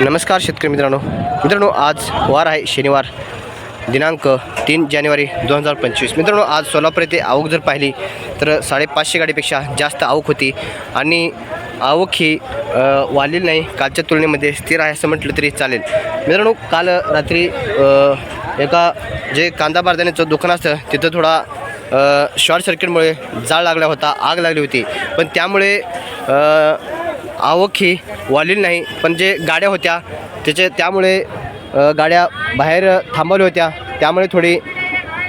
नमस्कार शेतकरी मित्रांनो. मित्रांनो आज वार आहे शनिवार दिनांक तीन जानेवारी दोन हजार पंचवीस. मित्रांनो आज सोलापूर येथे आवक जर पाहिली तर साडेपाचशे गाडीपेक्षा जास्त आवक होती. आणि आवक ही वाढलेली नाही. कालच्या तुलनेमध्ये स्थिर आहे असं म्हटलं तरी चालेल. मित्रांनो काल रात्री एका जे कांदा बारदाण्याचं दुकान असतं तिथं थोडा शॉर्ट सर्किटमुळे जाळ लागला होता आग लागली होती. पण त्यामुळे आवक ही वाढलेली नाही. पण जे गाड्या होत्या त्याचे त्यामुळे गाड्या बाहेर थांबवल्या होत्या. त्यामुळे थोडी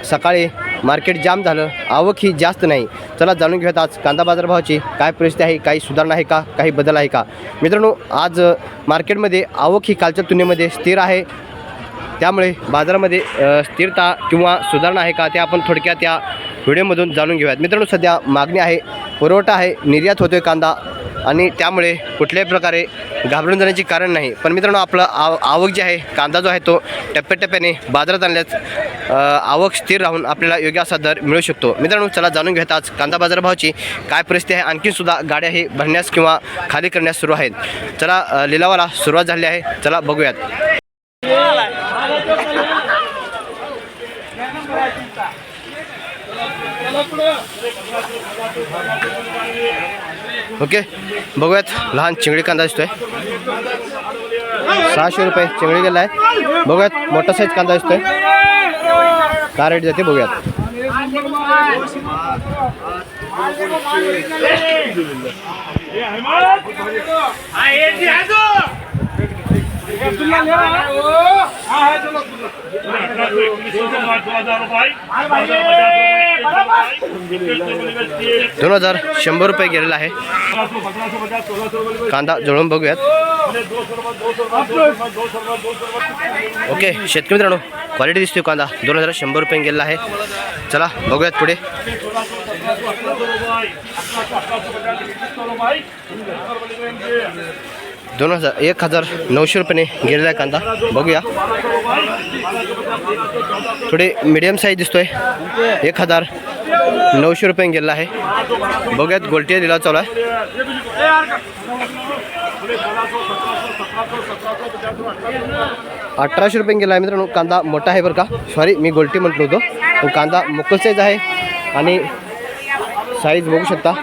सकाळी मार्केट जाम झालं. आवक ही जास्त नाही. चला जाणून घेऊयात आज कांदा बाजारभावाची काय परिस्थिती आहे काही सुधारणा आहे का काही बदल आहे का? मित्रांनो आज मार्केटमध्ये आवक ही कालच्या तुलनेमध्ये स्थिर आहे. त्यामुळे बाजारामध्ये स्थिरता किंवा सुधारणा आहे का ते आपण थोडक्यात या व्हिडिओमधून जाणून घेऊयात. मित्रांनो सध्या मागणी आहे पुरवठा आहे निर्यात होतोय कांदा आणि त्यामुळे कुठल्याही प्रकारे घाबरून जाण्याची कारण नाही. पण मित्रांनो आपलं आव आवक जी आहे कांदा जो आहे तो टप्प्याटप्प्याने बाजारात आणल्यास आवक स्थिर राहून आपल्याला योग्य असा दर मिळू शकतो. मित्रांनो चला जाणून घेत आज कांदा बाजारभावाची काय परिस्थिती आहे. आणखीसुद्धा गाड्या हे भरण्यास किंवा खाली करण्यास सुरू आहेत. चला लिलावाला सुरुवात झाली आहे. चला बघूयात. ओके बघूयात लहान चिंगडी कांदा दिसतोय सहाशे रुपये चिंगडी गेला आहे मोठा साईज कांदा दिसतोय काय रेट जाते बघूयात दोन हजार शंभर रुपये गेलेला आहे. कांदा जुळून बघूयात. ओके शेतकरी मित्रांनो क्वालिटी दिसतोय कांदा. दोन हजार शंभर रुपये गेलेला आहे. चला बघूयात पुढे. दोन हजार एक हजार नऊशे रुपयाने गेलेला आहे कांदा. बघूया. थोडे मीडियम साईज दिसतोय. एक हजार नऊशे रुपयाने गेलेला आहे. बघूयात गोलटी दिला चालू आहे. अठराशे रुपये गेला आहे मित्रांनो. कांदा मोठा आहे बरं का. सॉरी मी गोलटी म्हटलो होतो. पण कांदा मोकल साईज आहे आणि साईज बघू शकता.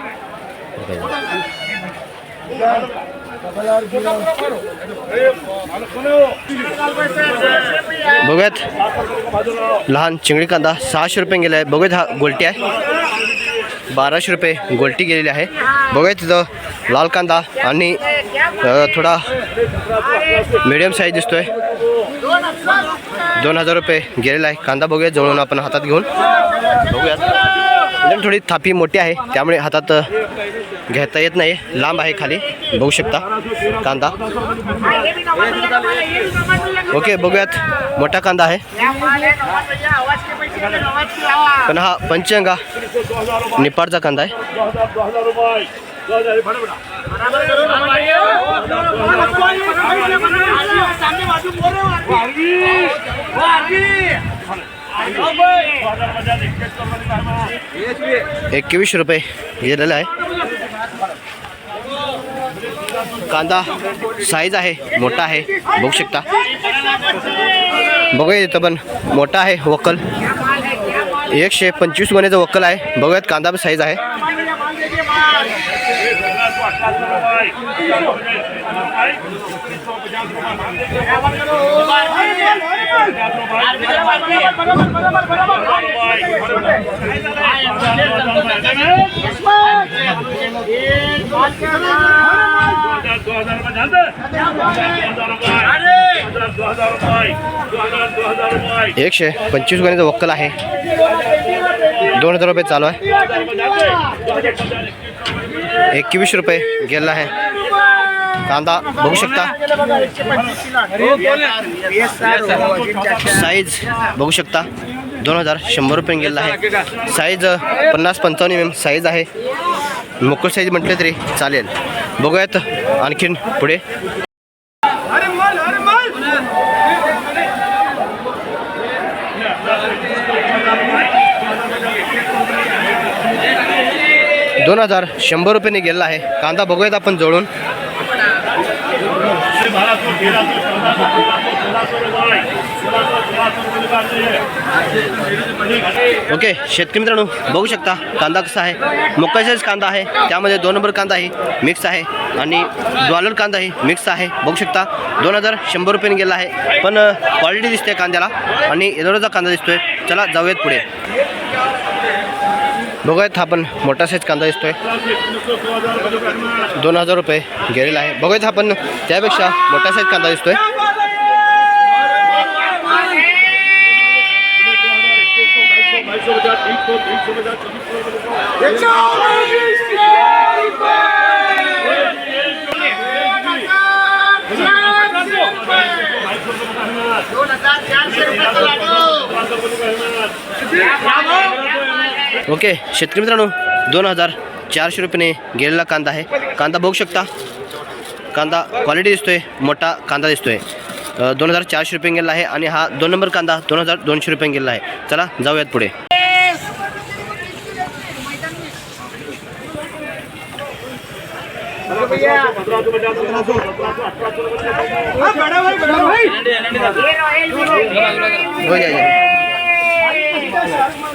बघूयात. लहान चिंगडी कांदा सहाशे रुपये गेला आहे. बघूयात हा गोलटी आहे. बाराशे रुपये गोलटी गेलेली आहे. बघूयात तिथं लाल कांदा आणि थोडा मिडियम साईज दिसतोय. दोन हजार रुपये गेलेला आहे. कांदा बघूया जवळून आपण हातात घेऊन. बघूयात. एकदम थोडी थापी मोठी आहे. त्यामुळे हातात घेता येत नाही. लांब आहे खाली. बघू शकता. कांदा. ओके बघूयात. मोठा कांदा आहे. पण हा पंचंगा निपाडचा कांदा आहे. एकवीसशे रुपये गेलेला आहे. कांदा साईज आहे मोठा आहे बघू शकता. बघूया इथं पण मोठा आहे वक्कल. एकशे पंचवीस गुन्ह्याचं वक्कल आहे. बघूयात कांदा पण साईज आहे. एकशे पंचवीस गुन्ह्याचं वक्कल आहे. दोन हजार रुपये चालू आहे. एकवीसशे रुपये गेला आहे. कांदा बघू शकता. साईज बघू शकता. दोन हजार शंभर रुपये गेलेला आहे. साईज पन्नास पंचावन्न एम एम साईज आहे. मोकळ साईज म्हटलं तरी चालेल. बघूयात आणखीन पुढे. दोन हजार शंभर रुपयाने गेलेला आहे. कांदा बघूयात आपण जवळून ओके शेतकरी मित्रांनो बघू शकता कांदा कसा आहे. मोका कांदा आहे. त्यामध्ये दोन नंबर कांदा आहे मिक्स आहे. आणि डॉलर कांदा आहे मिक्स आहे. बघू शकता दोन हजार शंभर रुपयाने गेला आहे. पण क्वालिटी दिसते कांद्याला. आणि एलोराचा कांदा दिसतोय. चला जाऊयात पुढे. बघूयात आपण मोठा साईज कांदा दिसतोय. दोन हजार रुपये गेलेला आहे. बघूयात आपण त्यापेक्षा मोठा साईज कांदा दिसतोय. ओके शेतकरी मित्रांनो दोन हजार चारशे रुपयाने गेलेला कांदा आहे. कांदा बघू शकता. कांदा क्वालिटी दिसतोय मोठा कांदा दिसतोय. दोन हजार चारशे रुपये गेला आहे आणि हा दोन नंबर कांदा दोन हजार दोनशे रुपये गेला आहे. चला जाऊयात पुढे. हो.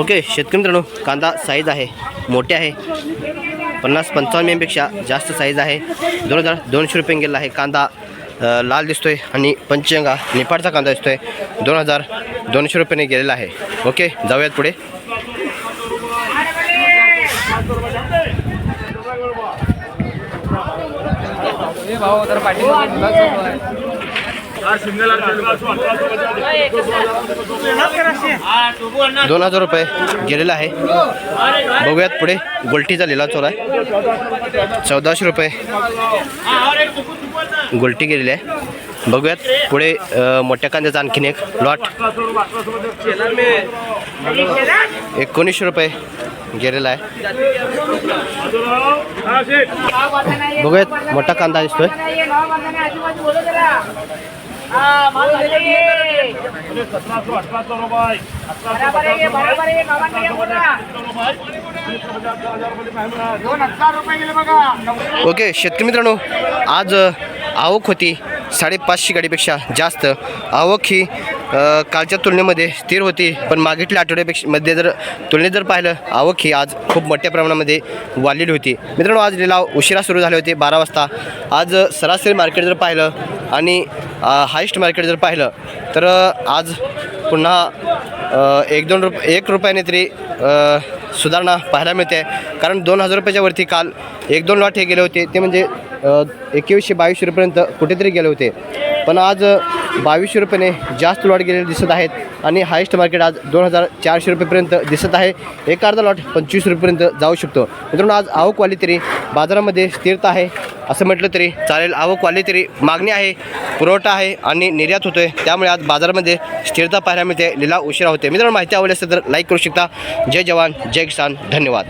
ओके शेतकरी मित्रांनो कांदा साईज आहे मोठे आहे. पन्नास पंचावन्न एमपेक्षा जास्त साईज आहे. दोन हजार दोनशे रुपये गेला आहे कांदा लाल दिसतोय आणि पंचंगा निपाडचा कांदा दिसतोय. दोन हजार दोनशे रुपयाने गेलेला आहे. ओके जाऊयात पुढे. दोन हजार रुपये गेलेला आहे. बघूयात पुढे. गोल्टीचा लिलाव चालू आहे. चौदाशे रुपये गोल्टी गेलेली आहे. बघूयात पुढे मोठ्या कांद्याचा आणखीन एक लॉट एकोणीसशे रुपये. गेलेला आहे. बघूयात मोठा कांदा दिसतोय. ओके शेतकरी मित्रांनो आज आवक होती साडेपाचशे गाडीपेक्षा जास्त. आवक ही कालच्या तुलनेमध्ये स्थिर होती पण मागील आठवड्यापेक्षा मध्ये जर तुलनेत जर पाहिलं आवक ही आज खूप मोठ्या प्रमाणामध्ये वाढलेली होती. मित्रांनो आज लिलाव उशिरा सुरू झाले होते बारा वाजता. आज सरासरी मार्केट जर पाहिलं आणि हायस्ट मार्केट जर पाहिलं तर आज पुन्हा एक दोन रुप एक रुपयाने तरी सुधारणा पाहायला मिळते. कारण दोन हजार रुपयाच्या वरती काल एक दोन लॉट हे गेले होते. ते म्हणजे एकवीसशे बावीसशे रुपयेपर्यंत कुठेतरी गेले होते. पण आज बावीसशे रुपयाने जास्त लॉट गेलेले दिसत आहेत आणि हायेस्ट मार्केट आज दोन हजार चारशे रुपयेपर्यंत दिसत आहे. एक अर्धा लॉट पंचवीस रुपयेपर्यंत जाऊ शकतो. मित्रांनो आज आवक वाली तरी बाजारामध्ये स्थिरता आहे. असं म्हटलं तरी चालेल. आवक वाली तरी मागणी आहे पुरवठा आहे आणि निर्यात होतोय. त्यामुळे आज बाजारामध्ये स्थिरता पाहायला मिळते. लिलाव उशिरा होते मित्रांनो माहिती आवडली असेल तर लाईक करू शकता. जय जवान जय किसान. धन्यवाद.